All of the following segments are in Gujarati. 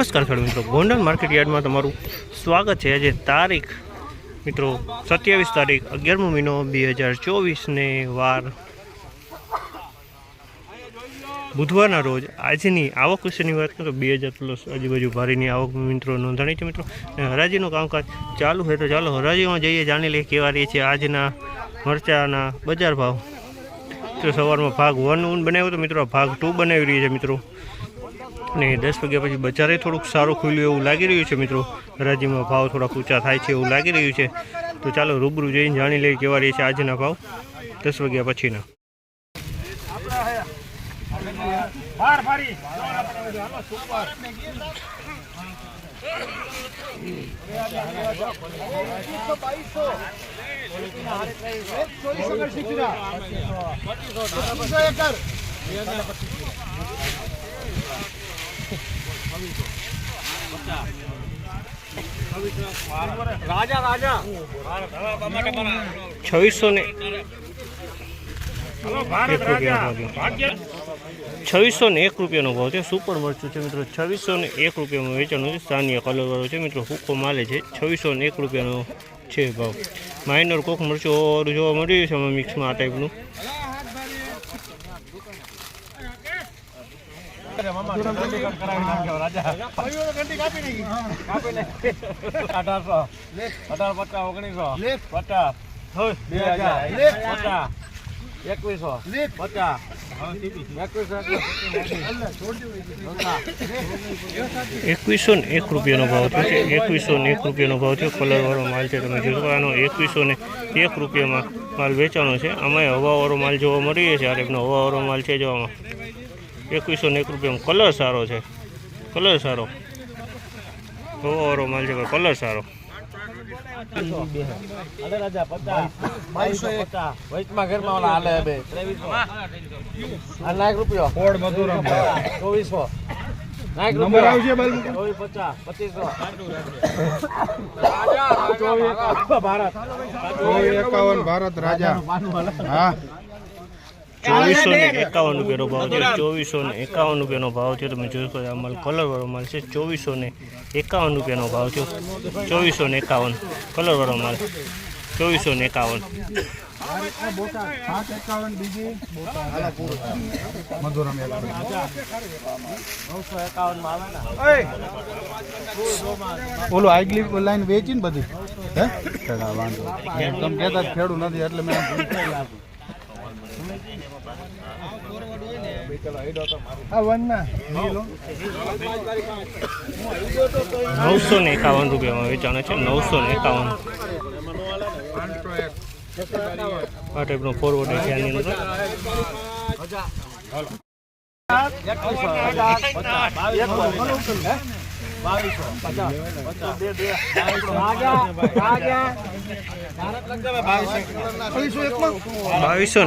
નમસ્કાર ખેડૂત મિત્રો. ગોંડલ માર્કેટ યાર્ડમાં તમારું સ્વાગત છે. આજે તારીખ મિત્રો સત્યાવીસ તારીખ અગિયારમો મહિનો બે હજાર ચોવીસને વાર બુધવારના રોજ. આજની આવક વિશેની વાત કરું તો બે હજાર પ્લસ આજુબાજુ ભારીની આવક મિત્રો નોંધાણી છે મિત્રો. અને હરાજીનું કામકાજ ચાલુ હોય તો ચાલો હરાજીમાં જઈએ, જાણી લઈએ કેવા રહી છે આજના મરચાના બજાર ભાવ. તો સવારમાં ભાગ વન ઊન બનાવ્યો તો મિત્રો ભાગ ટુ બનાવી રહી છે મિત્રો. અને દસ વાગ્યા પછી બજારે થોડુંક સારું ખુલ્યું એવું લાગી રહ્યું છે મિત્રો. હરાજીમાં ભાવ થોડાક ઊંચા થાય છે એવું લાગી રહ્યું છે. તો ચાલો રૂબરૂ જઈને જાણી લઈએ કેવા રહે છે આજના ભાવ. દસ વાગ્યા પછીના. રાજા રાજા. છવ્વીસો ને એક રૂપિયાનો ભાવ છે. છવ્વીસો ને એક રૂપિયાનો ભાવ છે. સુપર મરચું છે મિત્રો. છવ્વીસો ને એક રૂપિયામાં વેચાણું છે. સ્થાનીય કલરવાળો છે મિત્રો. હુક્કો માલે છે. છવ્વીસો ને એક રૂપિયાનો છે ભાવ. માઇનર કોક મરચું જોવા મળ્યું છે મિક્સમાં આ ટાઈપનું અઢારસો. અઢાર પચાસ ઓગણીસો. પચાસ. બે હજાર. પચાસ એકવીસો. પચાસ. એકવીસો ને એક રૂપિયાનો ભાવ થયો છે. એકવીસો ને એક રૂપિયાનો ભાવ થયો. કલરવાળો માલ છે તમે જોશો. આનો એકવીસો ને એક રૂપિયામાં માલ વેચાણો છે. આમાં હવાવાળો માલ જોવા મળી રહ્યો છે આ હવાવાળો માલ છે જોવામાં. એકવીસો ને એક રૂપિયામાં કલર સારો છે. કલર સારો. હવાવાળો માલ છે કલર સારો. ચોવીસો. નંબર આવશે પચાસ પચીસો. ભારત ચોવીસ એકાવન ભારત રાજા. હા. ચોવીસો ને એકાવન રૂપિયાનો ભાવ છે ચોવીસો ને એકાવન રૂપિયાનો ભાવ છે તમે જોઈ શકો છો આ માલ કલરવાળો માલ છે. ચોવીસો ને એકાવન રૂપિયાનો ભાવ છે ચોવીસો ને એકાવન કલરવાળો માલ. ચોવીસો ને એકાવન. ઓલું આગલી લાઈન વેચી ને બધી. હે? વાંધો તમે કહેતા જ નથી એટલે મેં નવસો ને એકાવન રૂપિયામાં વેચાણે છે નવસો ને એકાવન. આ ટાઈપનો ફોરવર્ડ છે આની અંદર. હજાર બાવીસો પચાસ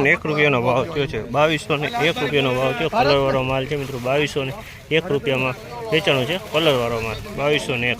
ને એક રૂપિયાનો ભાવ થયો છે. બાવીસો ને એક રૂપિયાનો ભાવ થયો. કલરવાળો માલ છે મિત્રો. બાવીસો ને એક રૂપિયામાં વેચાણો છે. કલરવાળો માલ. બાવીસો ને એક.